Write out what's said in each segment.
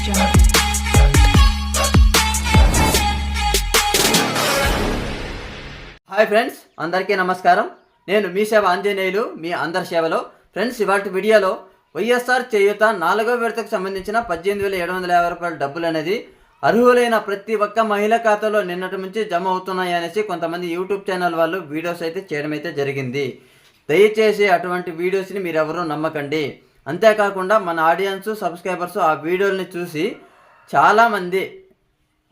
Hi friends అందరికీ నమస్కారం. నేను మీ సేవ ఆంజనేయులు మీ అందరి సేవలో. ఫ్రెండ్స్ ఇవాటి వీడియోలో వైఎస్ఆర్ చేయూత నాలుగో విడతకు సంబంధించిన పద్దెనిమిది వేల ఏడు వందల యాభై రూపాయల డబ్బులు అనేది అర్హులైన ప్రతి ఒక్క మహిళ ఖాతాలో నిన్నటి నుంచి జమ అవుతున్నాయి అనేసి కొంతమంది యూట్యూబ్ ఛానల్ వాళ్ళు వీడియోస్ అయితే చేయడం అయితే జరిగింది. దయచేసి అటువంటి వీడియోస్ని మీరు ఎవరూ నమ్మకండి. అంతేకాకుండా మన ఆడియన్స్ సబ్స్క్రైబర్స్ ఆ వీడియోల్ని చూసి చాలామంది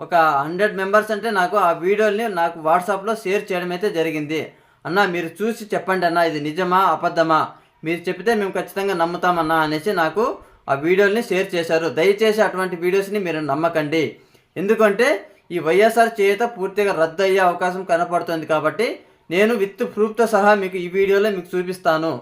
ఒక హండ్రెడ్ మెంబర్స్ అంటే నాకు ఆ వీడియోని నాకు వాట్సాప్లో షేర్ చేయడం అయితే జరిగింది. అన్న మీరు చూసి చెప్పండి అన్న ఇది నిజమా అబద్ధమా? మీరు చెప్తే మేము ఖచ్చితంగా నమ్ముతామన్నా అనేసి నాకు ఆ వీడియోని షేర్ చేశారు. దయచేసి అటువంటి వీడియోస్ని మీరు నమ్మకండి. ఎందుకంటే ఈ వైఎస్ఆర్ చేత పూర్తిగా రద్దు అయ్యే అవకాశం కనపడుతుంది కాబట్టి నేను విత్ ప్రూఫ్తో సహా మీకు ఈ వీడియోలో మీకు చూపిస్తాను.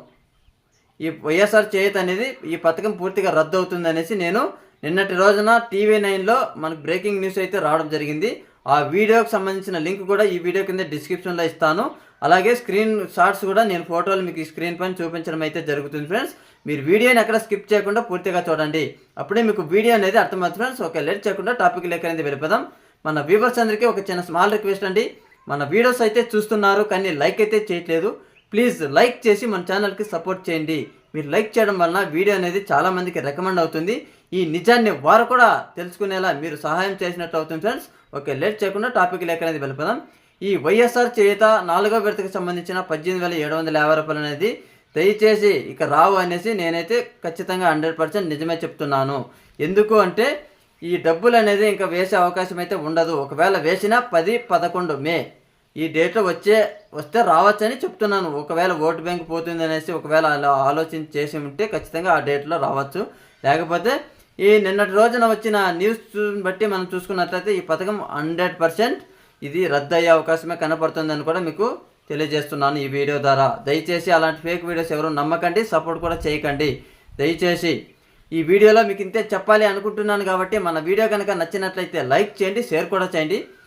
ఈ వైఎస్ఆర్ చేయుత అనేది ఈ పథకం పూర్తిగా రద్దు అవుతుంది అనేసి నేను నిన్నటి రోజున టీవీ నైన్లో మనకు బ్రేకింగ్ న్యూస్ అయితే రావడం జరిగింది. ఆ వీడియోకి సంబంధించిన లింక్ కూడా ఈ వీడియో కింద డిస్క్రిప్షన్లో ఇస్తాను. అలాగే స్క్రీన్ షాట్స్ కూడా నేను ఫోటోలు మీకు ఈ స్క్రీన్ పైన చూపించడం అయితే జరుగుతుంది ఫ్రెండ్స్. మీరు వీడియోని ఎక్కడ స్కిప్ చేయకుండా పూర్తిగా చూడండి. అప్పుడే మీకు వీడియో అనేది అర్థమవుతుంది ఫ్రెండ్స్. ఓకే లేట్ చేయకుండా టాపిక్ లెక్క అనేది వెళ్ళిపోదాం. మన వ్యూవర్స్ అందరికీ ఒక చిన్న స్మాల్ రిక్వెస్ట్ అండి. మన వీడియోస్ అయితే చూస్తున్నారు కానీ లైక్ అయితే చేయట్లేదు. ప్లీజ్ లైక్ చేసి మన ఛానల్కి సపోర్ట్ చేయండి. మీరు లైక్ చేయడం వలన వీడియో అనేది చాలామందికి రికమెండ్ అవుతుంది. ఈ నిజాన్ని వారు కూడా తెలుసుకునేలా మీరు సహాయం చేసినట్టు అవుతుంది ఫ్రెండ్స్. ఓకే లేట్ చేయకుండా టాపిక్ లేక అనేది వెళ్ళిపోదాం. ఈ వైఎస్ఆర్ చేత నాలుగో విడతకు సంబంధించిన పద్దెనిమిది వేల ఏడు వందల యాభై రూపాయలు అనేది దయచేసి ఇక రావు అనేసి నేనైతే ఖచ్చితంగా హండ్రెడ్ పర్సెంట్ నిజమే చెప్తున్నాను. ఎందుకు అంటే ఈ డబ్బులు అనేది ఇంకా వేసే అవకాశం అయితే ఉండదు. ఒకవేళ వేసినా పది పదకొండు మే ఈ డేట్లో వచ్చే వస్తే రావచ్చని చెప్తున్నాను. ఒకవేళ ఓటు బ్యాంక్ పోతుంది అనేసి ఒకవేళ అలా ఆలోచన చేసి ఉంటే ఖచ్చితంగా ఆ డేట్లో రావచ్చు. లేకపోతే ఈ నిన్నటి రోజున వచ్చిన న్యూస్ బట్టి మనం చూసుకున్నట్లయితే ఈ పథకం హండ్రెడ్ పర్సెంట్ ఇది రద్దు అయ్యే అవకాశమే కనపడుతుందని కూడా మీకు తెలియజేస్తున్నాను ఈ వీడియో ద్వారా. దయచేసి అలాంటి ఫేక్ వీడియోస్ ఎవరు నమ్మకండి సపోర్ట్ కూడా చేయకండి. దయచేసి ఈ వీడియోలో మీకు ఇంతే చెప్పాలి అనుకుంటున్నాను కాబట్టి మన వీడియో కనుక నచ్చినట్లయితే లైక్ చేయండి షేర్ కూడా చేయండి.